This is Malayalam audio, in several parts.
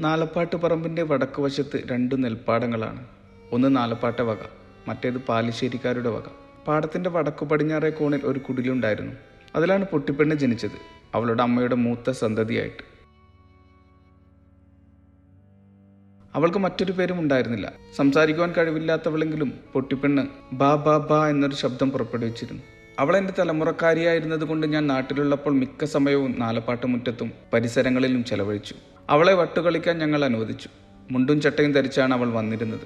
നാലപ്പാട്ട് പറമ്പിന്റെ വടക്ക് വശത്ത് രണ്ട് നെൽപ്പാടങ്ങളാണ്. ഒന്ന് നാലപ്പാട്ട വക മറ്റേത് പാലിശ്ശേരിക്കാരുടെ വക. പാടത്തിന്റെ വടക്കു പടിഞ്ഞാറേ കോണിൽ ഒരു കുടിലുണ്ടായിരുന്നു. അതിലാണ് പൊട്ടിപ്പെണ്ണ് ജനിച്ചത്. അവളുടെ അമ്മയുടെ മൂത്ത സന്തതിയായിട്ട്. അവൾക്ക് മറ്റൊരു പേരും ഉണ്ടായിരുന്നില്ല. സംസാരിക്കുവാൻ കഴിവില്ലാത്തവളെങ്കിലും പൊട്ടിപ്പെണ്ണ് ബാ ബാ ബാ എന്നൊരു ശബ്ദം പുറപ്പെടുവിച്ചിരുന്നു. അവൾ എന്റെ തലമുറക്കാരിയായിരുന്നത് കൊണ്ട് ഞാൻ നാട്ടിലുള്ളപ്പോൾ മിക്ക സമയവും നാലപ്പാട്ട് മുറ്റത്തും പരിസരങ്ങളിലും ചെലവഴിച്ചു. അവളെ വട്ടുകളിക്കാൻ ഞങ്ങൾ അനുവദിച്ചു. മുണ്ടും ചട്ടയും ധരിച്ചാണ് അവൾ വന്നിരുന്നത്.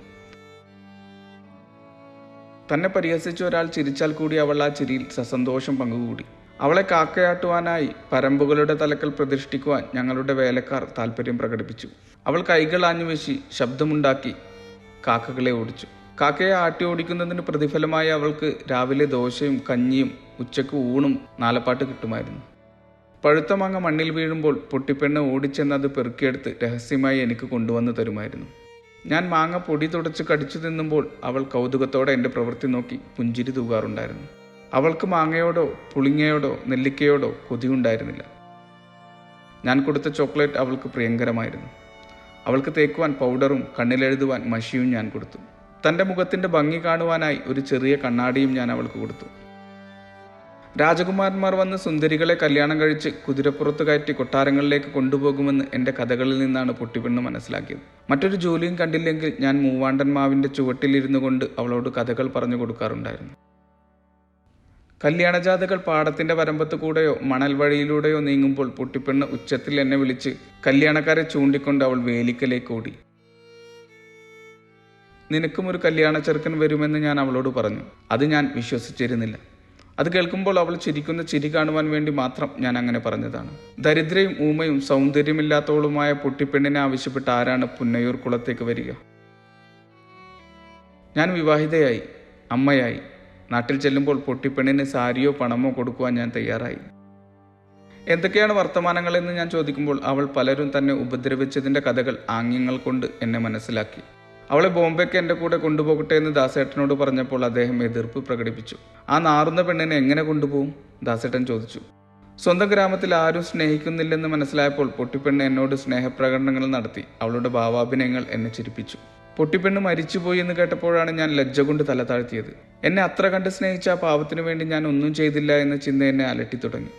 തന്നെ പരിഹസിച്ച ഒരാൾ ചിരിച്ചാൽ കൂടി അവൾ ആ ചിരിയിൽ സസന്തോഷം പങ്കുകൂടി. അവളെ കാക്കയാട്ടുവാനായി പരമ്പുകളുടെ തലക്കൽ പ്രതിഷ്ഠിക്കുവാൻ ഞങ്ങളുടെ വേലക്കാർ താല്പര്യം പ്രകടിപ്പിച്ചു. അവൾ കൈകൾ ആഞ്ഞുവീശി ശബ്ദമുണ്ടാക്കി കാക്കകളെ ഓടിച്ചു. കാക്കയെ ആട്ടി ഓടിക്കുന്നതിന് പ്രതിഫലമായി അവൾക്ക് രാവിലെ ദോശയും കഞ്ഞിയും ഉച്ചയ്ക്ക് ഊണും നാലപ്പാട്ട് കിട്ടുമായിരുന്നു. പഴുത്ത മാങ്ങ മണ്ണിൽ വീഴുമ്പോൾ പൊട്ടിപ്പെണ്ണ് ഓടിച്ചെന്ന് അത് പെറുക്കിയെടുത്ത് രഹസ്യമായി എനിക്ക് കൊണ്ടുവന്ന് തരുമായിരുന്നു. ഞാൻ മാങ്ങ പൊടി തുടച്ച് കടിച്ചു തിന്നുമ്പോൾ അവൾ കൗതുകത്തോടെ എന്റെ പ്രവൃത്തി നോക്കി പുഞ്ചിരി തൂകാറുണ്ടായിരുന്നു. അവൾക്ക് മാങ്ങയോടോ പുളിങ്ങയോടോ നെല്ലിക്കയോടോ കൊതിയുണ്ടായിരുന്നില്ല. ഞാൻ കൊടുത്ത ചോക്ലേറ്റ് അവൾക്ക് പ്രിയങ്കരമായിരുന്നു. അവൾക്ക് തേക്കുവാൻ പൗഡറും കണ്ണിലെഴുതുവാൻ മഷിയും ഞാൻ കൊടുത്തു. തന്റെ മുഖത്തിന്റെ ഭംഗി കാണുവാനായി ഒരു ചെറിയ കണ്ണാടിയും ഞാൻ അവൾക്ക് കൊടുത്തു. രാജകുമാരന്മാർ വന്ന് സുന്ദരികളെ കല്യാണം കഴിച്ച് കുതിരപ്പുറത്ത് കയറ്റി കൊട്ടാരങ്ങളിലേക്ക് കൊണ്ടുപോകുമെന്ന് എന്റെ കഥകളിൽ നിന്നാണ് പൊട്ടിപ്പെണ്ണ് മനസ്സിലാക്കിയത്. മറ്റൊരു ജോലിയും കണ്ടില്ലെങ്കിൽ ഞാൻ മൂവാണ്ടൻ മാവിന്റെ ചുവട്ടിലിരുന്നു കൊണ്ട് അവളോട് കഥകൾ പറഞ്ഞു കൊടുക്കാറുണ്ടായിരുന്നു. കല്യാണജാഥകൾ പാടത്തിന്റെ വരമ്പത്ത് കൂടെയോ മണൽ വഴിയിലൂടെയോ നീങ്ങുമ്പോൾ പൊട്ടിപ്പെണ്ണ് ഉച്ചത്തിൽ എന്നെ വിളിച്ച് കല്യാണക്കാരെ ചൂണ്ടിക്കൊണ്ട് അവൾ വേലിക്കലേക്ക് ഓടി. നിനക്കും ഒരു കല്യാണ ചെറുക്കൻ വരുമെന്ന് ഞാൻ അവളോട് പറഞ്ഞു. അത് ഞാൻ വിശ്വസിച്ചിരുന്നില്ല. അത് കേൾക്കുമ്പോൾ അവൾ ചിരിക്കുന്ന ചിരി കാണുവാൻ വേണ്ടി മാത്രം ഞാൻ അങ്ങനെ പറഞ്ഞതാണ്. ദരിദ്രയും ഊമയും സൗന്ദര്യമില്ലാത്തവളുമായ പൊട്ടിപ്പെണ്ണിനെ ആവശ്യപ്പെട്ട് ആരാണ് പുന്നയൂർ കുളത്തേക്ക് വരിക? ഞാൻ വിവാഹിതയായി അമ്മയായി. നാട്ടിൽ ചെല്ലുമ്പോൾ പൊട്ടിപ്പെണ്ണിന് സാരിയോ പണമോ കൊടുക്കുവാൻ ഞാൻ തയ്യാറായി. എന്തൊക്കെയാണ് വർത്തമാനങ്ങളെന്ന് ഞാൻ ചോദിക്കുമ്പോൾ അവൾ പലരും തന്നെ ഉപദ്രവിച്ചതിന്റെ കഥകൾ ആംഗ്യങ്ങൾ കൊണ്ട് എന്നെ മനസ്സിലാക്കി. അവളെ ബോംബെക്ക് എന്റെ കൂടെ കൊണ്ടുപോകട്ടെ എന്ന് ദാസേട്ടനോട് പറഞ്ഞപ്പോൾ അദ്ദേഹം എതിർപ്പ് പ്രകടിപ്പിച്ചു. ആ നാറുന്ന പെണ്ണിനെ എങ്ങനെ കൊണ്ടുപോകും? ദാസേട്ടൻ ചോദിച്ചു. സ്വന്തം ഗ്രാമത്തിൽ ആരും സ്നേഹിക്കുന്നില്ലെന്ന് മനസ്സിലായപ്പോൾ പൊട്ടിപ്പെണ്ണ് എന്നോട് സ്നേഹപ്രകടനങ്ങൾ നടത്തി. അവളുടെ ഭാവാഭിനയങ്ങൾ എന്നെ ചിരിപ്പിച്ചു. പൊട്ടിപ്പെണ്ണ് മരിച്ചുപോയി എന്ന് കേട്ടപ്പോഴാണ് ഞാൻ ലജ്ജ കൊണ്ട് തല താഴ്ത്തിയത്. എന്നെ അത്ര കണ്ട് സ്നേഹിച്ച ആ പാവത്തിനു വേണ്ടി ഞാൻ ഒന്നും ചെയ്തില്ല എന്ന ചിന്ത എന്നെ അലട്ടി തുടങ്ങി.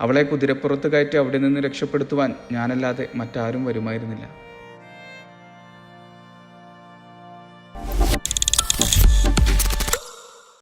അവളെ കുതിരപ്പുറത്ത് കയറ്റി അവിടെ നിന്ന് രക്ഷപ്പെടുത്തുവാൻ ഞാനല്ലാതെ മറ്റാരും വരുമായിരുന്നില്ല.